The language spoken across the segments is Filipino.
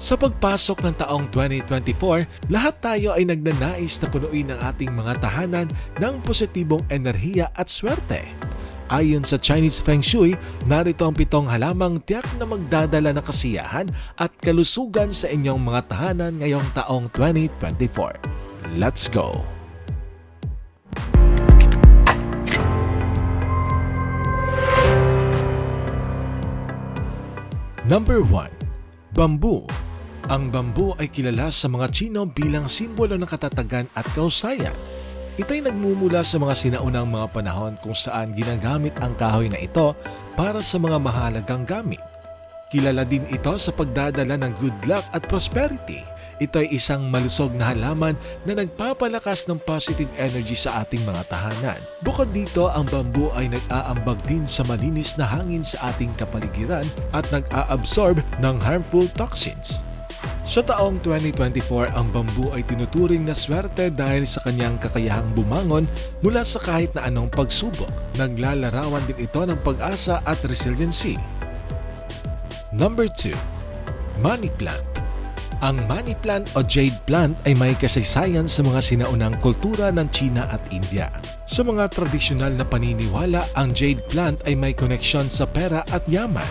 Sa pagpasok ng taong 2024, lahat tayo ay nagnanais na punuin ang ating mga tahanan ng positibong enerhiya at swerte. Ayon sa Chinese Feng Shui, narito ang pitong halamang tiyak na magdadala ng kasiyahan at kalusugan sa inyong mga tahanan ngayong taong 2024. Let's go! Number 1. Bamboo Ang bamboo ay kilala sa mga Chino bilang simbolo ng katatagan at kausayan. Ito'y nagmumula sa mga sinaunang mga panahon kung saan ginagamit ang kahoy na ito para sa mga mahalagang gamit. Kilala din ito sa pagdadala ng good luck at prosperity. Ito ay isang malusog na halaman na nagpapalakas ng positive energy sa ating mga tahanan. Bukod dito, ang bamboo ay nag-aambag din sa malinis na hangin sa ating kapaligiran at nag-a-absorb ng harmful toxins. Sa taong 2024, ang bamboo ay tinuturing na swerte dahil sa kanyang kakayahang bumangon mula sa kahit na anong pagsubok. Naglalarawan din ito ng pag-asa at resiliency. Number 2. Money Plant Ang money plant o jade plant ay may kasaysayan sa mga sinaunang kultura ng China at India. Sa mga tradisyonal na paniniwala, ang jade plant ay may koneksyon sa pera at yaman.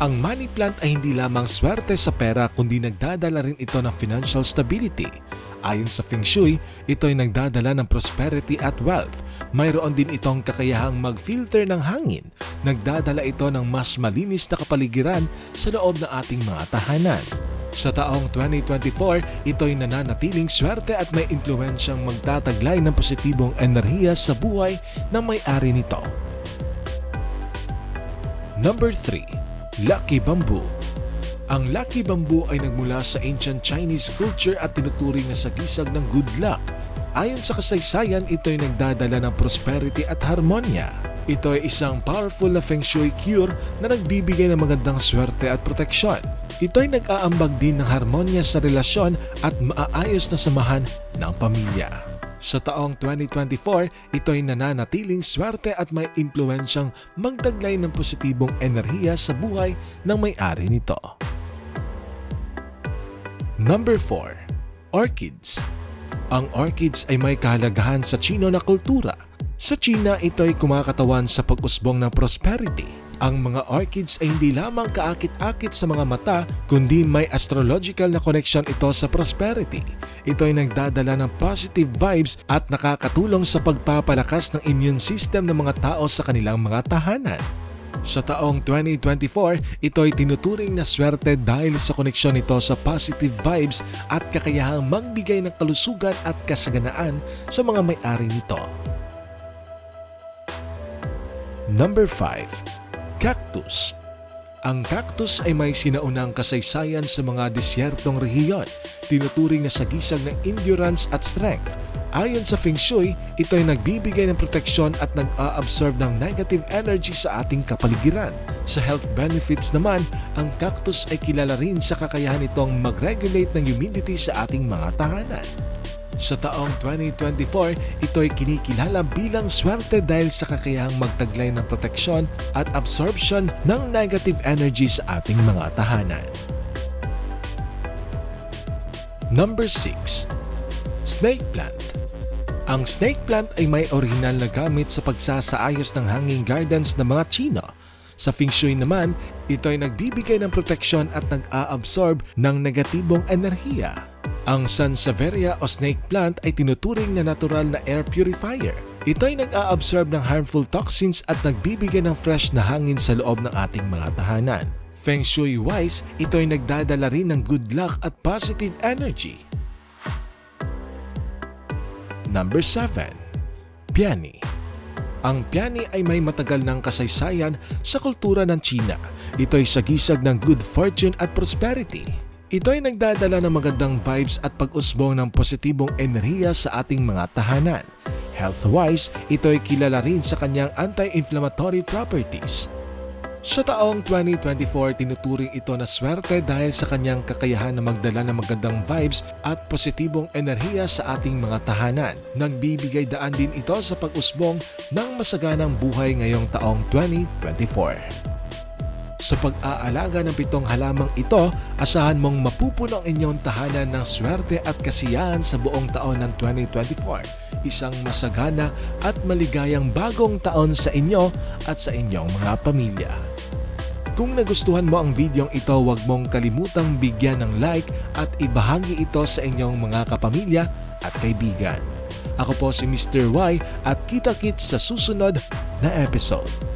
Ang money plant ay hindi lamang swerte sa pera kundi nagdadala rin ito ng financial stability. Ayon sa Feng Shui, ito ay nagdadala ng prosperity at wealth. Mayroon din itong kakayahang mag-filter ng hangin. Nagdadala ito ng mas malinis na kapaligiran sa loob ng ating mga tahanan. Sa taong 2024, ito'y nananatiling swerte at may impluensyang magtataglay ng positibong enerhiya sa buhay ng may-ari nito. Number 3. Lucky Bamboo Ang Lucky Bamboo ay nagmula sa ancient Chinese culture at tinuturing na sagisag ng good luck. Ayon sa kasaysayan, ito ay nagdadala ng prosperity at harmonya. Ito ay isang powerful na feng shui cure na nagbibigay ng magandang swerte at proteksyon. Ito ay nag-aambag din ng harmonya sa relasyon at maaayos na samahan ng pamilya. Sa taong 2024, ito ay nananatiling swerte at may impluensyang magdaglay ng positibong enerhiya sa buhay ng may-ari nito. Number 4. Orchids Ang orchids ay may kahalagahan sa Chino na kultura. Sa China, ito ay kumakatawan sa pag-usbong ng prosperity. Ang mga orchids ay hindi lamang kaakit-akit sa mga mata, kundi may astrological na connection ito sa prosperity. Ito ay nagdadala ng positive vibes at nakakatulong sa pagpapalakas ng immune system ng mga tao sa kanilang mga tahanan. Sa taong 2024, ito ay tinuturing na swerte dahil sa koneksyon nito sa positive vibes at kakayahang magbigay ng kalusugan at kasaganaan sa mga may-ari nito. Number 5. Cactus Ang cactus ay may sinaunang kasaysayan sa mga disyertong rehiyon, tinuturing na sagisag ng endurance at strength. Ayon sa Feng Shui, ito ay nagbibigay ng proteksyon at nag-a-absorb ng negative energy sa ating kapaligiran. Sa health benefits naman, ang cactus ay kilala rin sa kakayahan nitong mag-regulate ng humidity sa ating mga tahanan. Sa taong 2024, ito ay kinikilala bilang swerte dahil sa kakayahang magtaglay ng proteksyon at absorption ng negative energy sa ating mga tahanan. Number 6. Snake Plant Ang snake plant ay may orihinal na gamit sa pagsasaayos ng hanging gardens ng mga Chino. Sa Feng Shui naman, ito ay nagbibigay ng proteksyon at nag-a-absorb ng negatibong enerhiya. Ang Sansevieria o snake plant ay tinuturing na natural na air purifier. Ito ay nag-a-absorb ng harmful toxins at nagbibigay ng fresh na hangin sa loob ng ating mga tahanan. Feng Shui-wise, ito ay nagdadala rin ng good luck at positive energy. Number 7. Piani Ang piani ay may matagal ng kasaysayan sa kultura ng China. Ito ay sagisag ng good fortune at prosperity. Ito ay nagdadala ng magandang vibes at pag-usbong ng positibong enerhiya sa ating mga tahanan. Health-wise, ito ay kilala rin sa kanyang anti-inflammatory properties. Sa taong 2024, tinuturing ito na swerte dahil sa kanyang kakayahan na magdala ng magandang vibes at positibong enerhiya sa ating mga tahanan. Nagbibigay daan din ito sa pag-usbong ng masaganang buhay ngayong taong 2024. Sa pag-aalaga ng pitong halamang ito, asahan mong mapupuno ang inyong tahanan ng swerte at kasiyahan sa buong taon ng 2024. Isang masagana at maligayang bagong taon sa inyo at sa inyong mga pamilya. Kung nagustuhan mo ang videong ito, huwag mong kalimutang bigyan ng like at ibahagi ito sa inyong mga kapamilya at kaibigan. Ako po si Mr. Y at kita-kits sa susunod na episode.